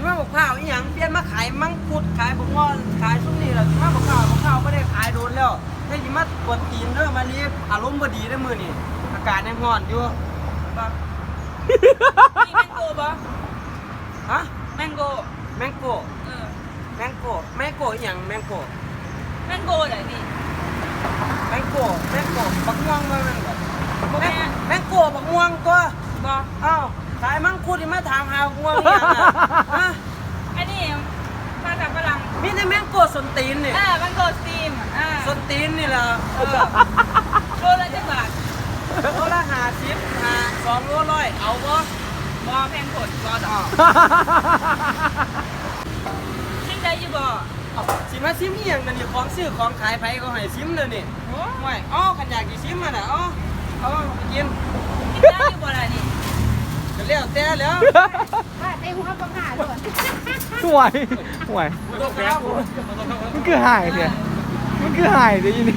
กข้าวอีหยังเปลี่ยนมาขายมังคุดขายบกงอนขายช่วงนี้แหละสิมาบกข้าวบกข้าวไม่ได้ขายโดนแล้วได้ยิมากวนตีนเด้อมาลีอารมณ์บ่ดีเด้อมื้อนี้อากาศยังร้อนอยู่ปะมีแมงโก้ปะฮะแมงโก้แมงโก้เออแมงโก้แมงโก้อีหยังแมงโก้แมงโก้ไหนนี่แมงโก้แมงโก้บักม่วงมาแมงโก้บ่แมแม่งแมงโก้บักม่วงตัวบออ้าวขายมังคุดนี่มาถามหาบักม่วงอีหยังอะฮะ อันนี้มาจากฝรั่ง มีแต่แมงโก้ ส้นตีนนี่อ่าแมงโก้สตีมอ่าส้นตีนนี่ล่ะเออโลละจักบาทโลละห้าสิบห้าสองโลร้อยเอาบ่บอแพงผลบอดอ๋ออกชิมได้อยี่บอเอาสิมาซิมอีหยังนั่นนี่ของซื้อของขายไผเขาให้ซิมเลยนี่โอ้ไม่อ๋อขันอยากกินซิมอะนะอ๋อเอาไปกินกินได้อยี่บอล่ะนี่ก็แล้วแต่แล้ว ว่าเต็มหัวประกาศเลย ห่วยห่วยมันคือหายเนี่ยมันคือหายเดี๋ยวนี้